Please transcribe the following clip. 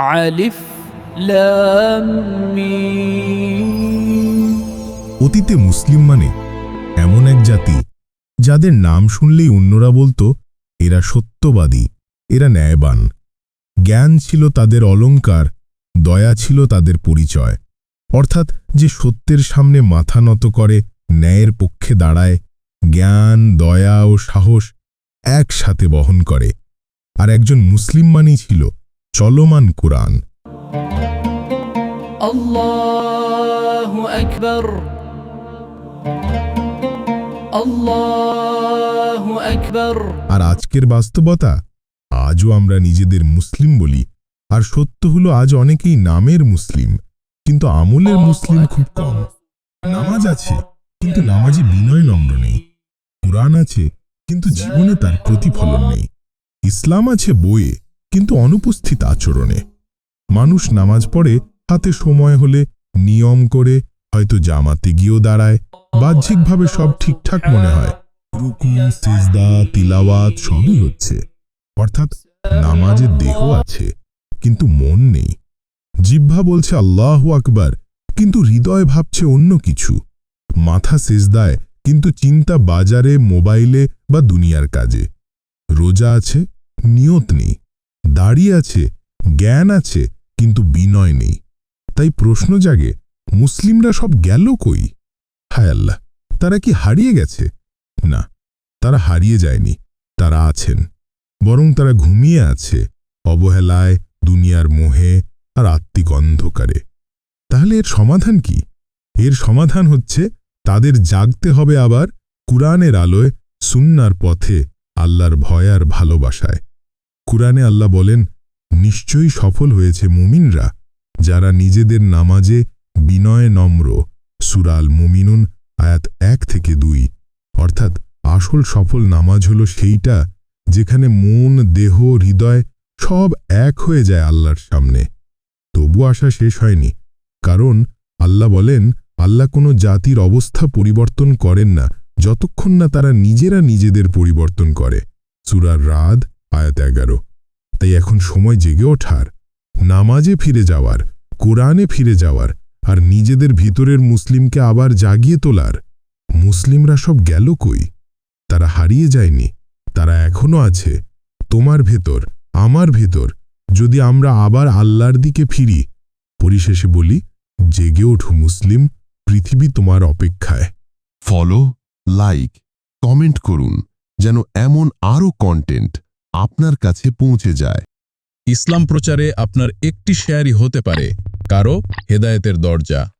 আলিফ অতীতে মুসলিম মানে এমন এক জাতি, যাদের নাম শুনলেই অন্যরা বলতো, এরা সত্যবাদী, এরা ন্যায়বান। জ্ঞান ছিল তাদের অলংকার দয়া ছিল তাদের পরিচয়। অর্থাৎ যে সত্যের সামনে মাথা নত করে, ন্যায়ের পক্ষে দাঁড়ায়, জ্ঞান, দয়া ও সাহস একসাথে বহন করে। আর একজন মুসলিম মানেই ছিল চলমান কোরআন। আল্লাহু আকবার। আল্লাহু আকবার। আর আজকের বাস্তবতা? আজও আমরা নিজেদের মুসলিম বলি। আর সত্য হলো আজ অনেকেই নামের মুসলিম। কিন্তু আমলের মুসলিম খুব কম। নামাজ আছে কিন্তু নামাজে বিনয় নম্র নেই। কোরআন আছে কিন্তু জীবনে তার প্রতিফলন নেই। ইসলাম আছে বইয়ে কিন্তু অনুপস্থিত আচরণে। মানুষ নামাজ পড়ে, হাতে সময় হলে নিয়ম করে, হয়তো জামাতে গিয়েও দাঁড়ায়। বাহ্যিকভাবে সব ঠিকঠাক মনে হয়। সিজদা, তিলাওয়াত সবই হচ্ছে। অর্থাৎ নামাজে দেহ আছে, কিন্তু মন নেই। জিহ্বা বলছে আল্লাহ আকবার, কিন্তু হৃদয় ভাবছে অন্য কিছু। মাথা সেজদায়, কিন্তু চিন্তা বাজারে, মোবাইলে বা দুনিয়ার কাজে। রোজা আছে, নিয়ত নেই। দাড়ি আছে, জ্ঞান আছে, কিন্তু বিনয় নেই। তাই প্রশ্ন জাগে, মুসলিমরা সব গেল কই? হায় আল্লাহ, তারা কি হারিয়ে গেছে? না, তারা হারিয়ে যায়নি, তারা আছেন। বরং তারা ঘুমিয়ে আছে, অবহেলায়, দুনিয়ার মোহে আর আত্মিক অন্ধকারে। তাহলে এর সমাধান কি? এর সমাধান হচ্ছে, তাদের জাগতে হবে আবার কুরআনের আলোয়, সুন্নার পথে, আল্লাহর ভয় আর ভালোবাসায়। কুরআনে আল্লাহ বলেন, নিশ্চয়ই সফল হয়েছে মুমিনরা যারা নিজেদের নামাজে বিনয় নম্র। সুরাল মুমিনুন আয়াত এক থেকে দুই। অর্থাৎ আসল সফল নামাজ হল সেইটা যেখানে মন, দেহ, হৃদয় সব এক হয়ে যায় আল্লাহর সামনে। তবু আশা শেষ হয়নি, কারণ আল্লাহ বলেন, আল্লাহ কোনো জাতির অবস্থা পরিবর্তন করেন না যতক্ষণ না তারা নিজেরা নিজেদের পরিবর্তন করে। সুরার রাদ আয়াত এগারো। তাই এখন সময় জেগে ওঠার, নামাজে ফিরে যাওয়ার, কোরআনে ফিরে যাওয়ার, আর নিজেদের ভিতরের মুসলিমকে আবার জাগিয়ে তোলার। মুসলিমরা সব গেল কই? তারা হারিয়ে যায়নি, তারা এখনও আছে। তোমার ভেতর, আমার ভেতর, যদি আমরা আবার আল্লাহর দিকে ফিরি, পরিশেষে বলি, জেগে ওঠো মুসলিম, পৃথিবী তোমার অপেক্ষায়। ফলো লাইক কমেন্ট করুন, যেন এমন আরও কন্টেন্ট আপনার কাছে পৌঁছে যায়। ইসলাম প্রচারে আপনার একটি শেয়ারই হতে পারে কারও হেদায়েতের দরজা।